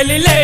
गेलीले